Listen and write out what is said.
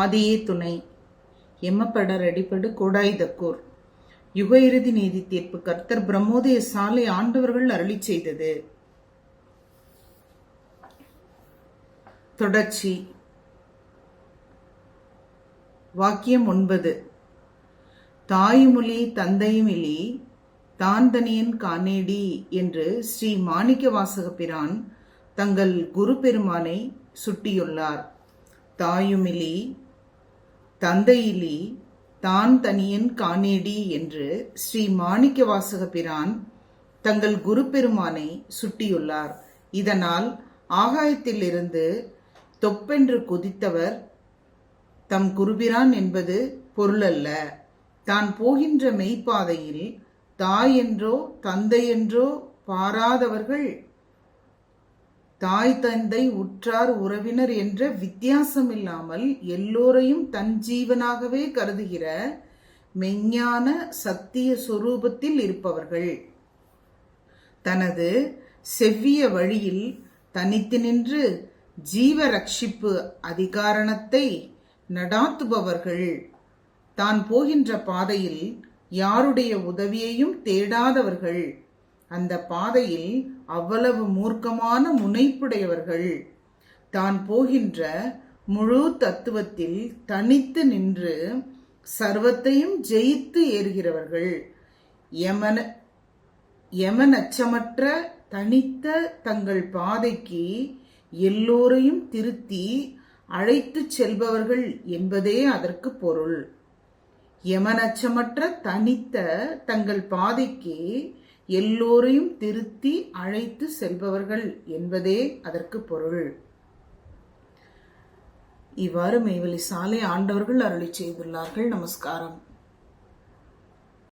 ஆதியே துணை. எம்மப்பட ரெடிப்படு கோடாய் தக்கூர் யுக இறுதி நீதி தீர்ப்பு கர்த்தர் பிரம்மோதய சாலை ஆண்டவர்கள் அருளி செய்தது. தொடர்ச்சி. வாக்கியம் ஒன்பது. தாயுமொழி தந்தையுமிலி தாந்தனியன் காணேடி என்று ஸ்ரீ மாணிக்க வாசக பிரான் தங்கள் குரு பெருமானை சுட்டியுள்ளார். தாயுமிலி தந்தையிலி தான் தனியன் காணேடி என்று ஸ்ரீ மாணிக்க வாசக பிரான் தங்கள் குரு பெருமானை சுட்டியுள்ளார். இதனால் ஆகாயத்திலிருந்து தொப்பென்று குதித்தவர் தம் குருபிரான் என்பது பொருளல்ல. தான் போகின்ற மெய்ப்பாதையில் தாய் என்றோ தந்தை என்றோ பாராதவர்கள் தாய் தந்தை உற்றார் உறவினர் என்ற வித்தியாசம் இல்லாமல் எல்லோரையும் தன் ஜீவனாகவே கருதுகிற மெஞ்ஞான சத்திய சொரூபத்தில் இருப்பவர்கள். தனது செவ்விய வழியில் தனித்து நின்று ஜீவ ரட்சிப்பு அதிகாரணத்தை நடாத்துபவர்கள். தான் போகின்ற பாதையில் யாருடைய உதவியையும் தேடாதவர்கள். அந்த பாதையில் அவ்வளவு மூர்க்கமான முனைப்புடையவர்கள். தான் போகின்ற முழு தத்துவத்தில் தனித்து நின்று சர்வத்தையும் ஜெயித்து ஏறுகிறவர்கள். யமன யமனச்சமற்ற தனித்த தங்கள் பாதைக்கு எல்லோரையும் திருத்தி அழைத்துச் செல்பவர்கள் என்பதே அதற்கு பொருள். யமனச்சமற்ற தனித்த தங்கள் பாதைக்கு எல்லோரையும் திருத்தி அழைத்து செல்பவர்கள் என்பதே அதற்கு பொருள். இவ்வாறு மெய்வெளி சாலை ஆண்டவர்கள் அருளி செய்துள்ளார்கள். நமஸ்காரம்.